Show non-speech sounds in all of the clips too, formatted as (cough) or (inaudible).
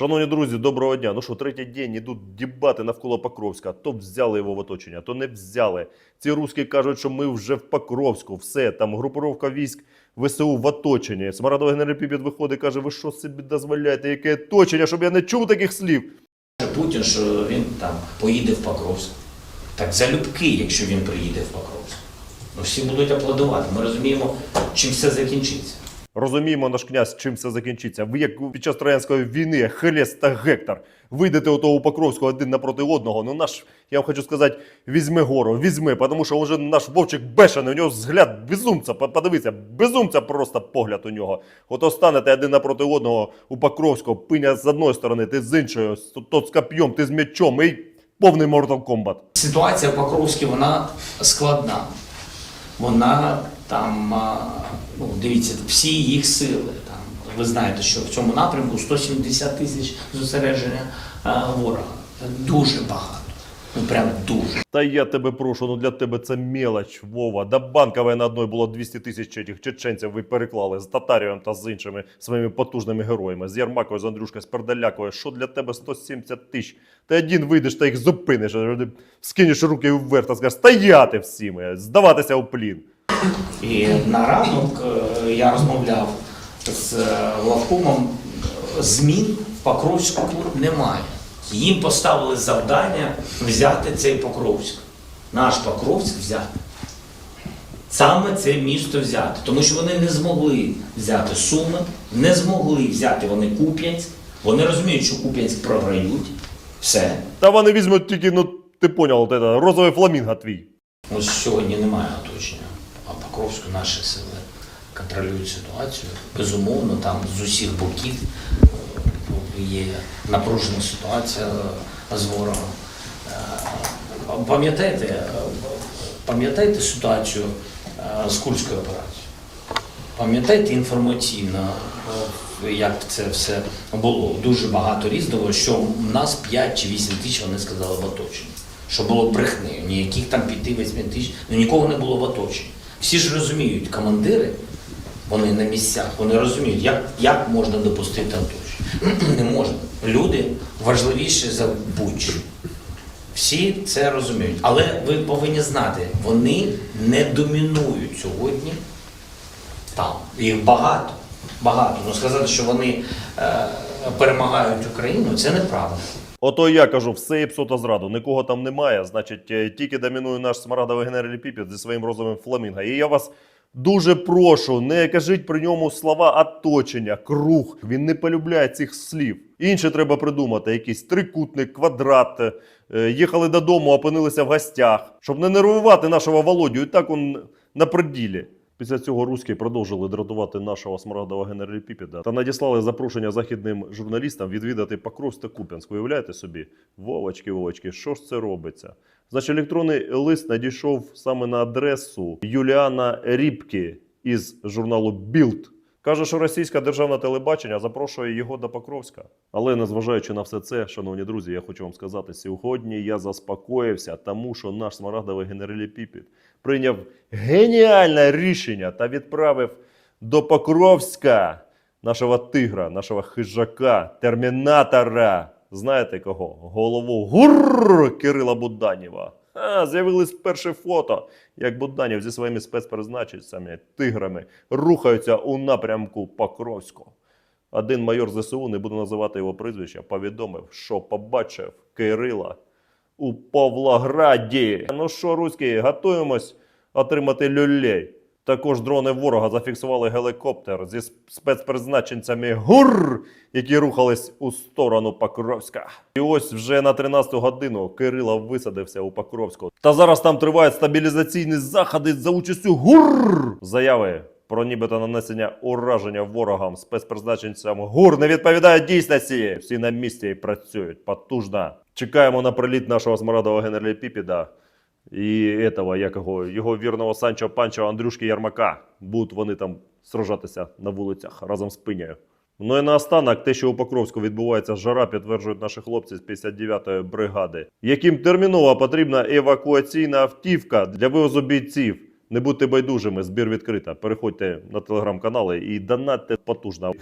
Шановні друзі, доброго дня. Ну що, третій день ідуть дебати навколо Покровська. То взяли його в оточення, то не взяли. Ці русські кажуть, що ми вже в Покровську, все, там групировка військ ВСУ в оточенні. Смарадова генерал виходить каже, ви що собі дозволяєте, яке оточення, щоб я не чув таких слів. Путін, що він там поїде в Покровськ. Так залюбки, якщо він приїде в Покровськ. Ну всі будуть аплодувати. Ми розуміємо, чим все закінчиться. Розуміємо, наш князь, чим це закінчиться. Ви як під час Троянської війни, Хелест та Гектор, вийдете у того Покровського один напроти одного. Ну наш, я вам хочу сказати, візьми гору, візьми, тому що вже наш вовчик бешений, у нього взгляд безумця, По- подивися, безумця просто погляд у нього. Ото станете один напроти одного у Покровського, пиня з одної сторони, ти з іншої, тот з коп'єм, ти з м'ячом, і повний Mortal Kombat. Ситуація в Покровській, вона складна. Вона там, ну, дивіться, всі їх сили. Там, ви знаєте, що в цьому напрямку 170 тисяч зосередження а, ворога. Дуже багато. Ну прям дуже. Та я тебе прошу, ну для тебе це мелоч, Вова. До банкової на одної було 200 тисяч этих чеченців ви переклали з Татарієм та з іншими своїми потужними героями. З Ярмакою, з Андрюшкою, з Пердалякою. Що для тебе 170 тисяч? Ти один вийдеш та їх зупиниш, скинеш руки вверх та скажеш стояти всіми, здаватися у плін. І на ранок е, я розмовляв з е, главкомом. Змін в Покровську немає. Їм поставили завдання взяти цей Покровськ. Наш Покровськ взяти. Саме це місто взяти. Тому що вони не змогли взяти Суми, не змогли взяти вони Куп'янськ. Вони розуміють, що Куп'янськ програють. Все. Та вони візьмуть тільки, ну ти поняв, розовий фламінго твій. Ось сьогодні немає оточення, Покровську наші сили контролюють ситуацію. Безумовно, там з усіх боків е, є напружена ситуація е, з ворогом. Е, Пам'ятаєте, е, пам'ятаєте ситуацію з Курською операцією? Пам'ятаєте інформаційно, як це все було? Дуже багато різного, що в нас 5 чи 8 тисяч вони сказали в оточенні. Що було брехнею, ніяких там 5-8 тисяч, ну нікого не було в оточенні. Всі ж розуміють, командири, вони на місцях, вони розуміють, як, як можна допустити оточення. (clears throat) Не можна. Люди важливіші за будь-що. Всі це розуміють. Але ви повинні знати, вони не домінують сьогодні там. Їх багато. Багато. Ну сказати, що вони е, перемагають Україну, це неправда. Ото я кажу, все і псота зраду, нікого там немає. Значить, е, тільки домінує наш смарагдовий генерал Піпіт зі своїм розовим фламінго. І я вас дуже прошу, не кажіть при ньому слова оточення, круг. Він не полюбляє цих слів. Інше треба придумати: якийсь трикутник, квадрат. Е, Їхали додому, опинилися в гостях, щоб не нервувати нашого Володю. І так он на приділі. Після цього руські продовжили дратувати нашого смарагдового генерала Піпіда та надіслали запрошення західним журналістам відвідати Покровськ та Куп'янськ. Уявляєте собі? Вовочки, Вовочки, що ж це робиться? Значить, електронний лист надійшов саме на адресу Юліана Рібки із журналу Білд. Каже, що російське державне телебачення запрошує його до Покровська. Але незважаючи на все це, шановні друзі, я хочу вам сказати, сьогодні я заспокоївся, тому що наш смарагдовий генерал Піпіт прийняв геніальне рішення та відправив до Покровська нашого тигра, нашого хижака, термінатора. Знаєте кого? Голову гурр Кирила Буданєва. А, з'явились перші фото, як Буданів зі своїми спецпризначенцями, тиграми, рухаються у напрямку Покровського. Один майор ЗСУ, не буду називати його прізвище, повідомив, що побачив Кирила у Павлограді. Ну що, руські, готуємось отримати люлей. Також дрони ворога зафіксували гелікоптер зі спецпризначенцями ГУР, які рухались у сторону Покровська. І ось вже на 13 годину Кирило висадився у Покровську. Та зараз там тривають стабілізаційні заходи за участю ГУР. Заяви про нібито нанесення ураження ворогам спецпризначенцям ГУР не відповідають дійсності. Всі на місці працюють потужно. Чекаємо на приліт нашого смарадового генерала Піпіда і этого, як його, його вірного Санчо Панчо Андрюшки Ярмака. Будуть вони там сражатися на вулицях разом з пинею. Ну і наостанок, те, що у Покровську відбувається жара, підтверджують наші хлопці з 59-ї бригади, яким терміново потрібна евакуаційна автівка для вивозу бійців. Не будьте байдужими, збір відкрита. Переходьте на телеграм-канали і донатьте потужно.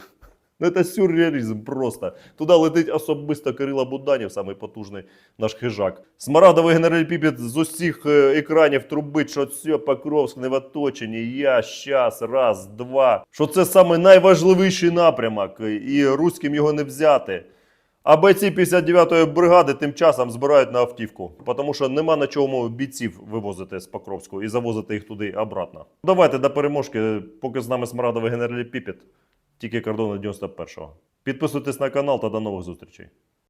Ну, це сюрреалізм просто. Туди летить особисто Кирило Буданів, самий потужний наш хижак. Смарагдовий генераль Піпіт з усіх е, екранів трубить, що все, Покровськ не в оточенні. Я щас, раз, два. Що це саме найважливіший напрямок, і руським його не взяти. А бойці 59-ї бригади тим часом збирають на автівку, тому що нема на чому бійців вивозити з Покровську і завозити їх туди обратно. Давайте до переможки, поки з нами смарадовий генерал Піпіт, тільки кордону 91-го. Підписуйтесь на канал та до нових зустрічей.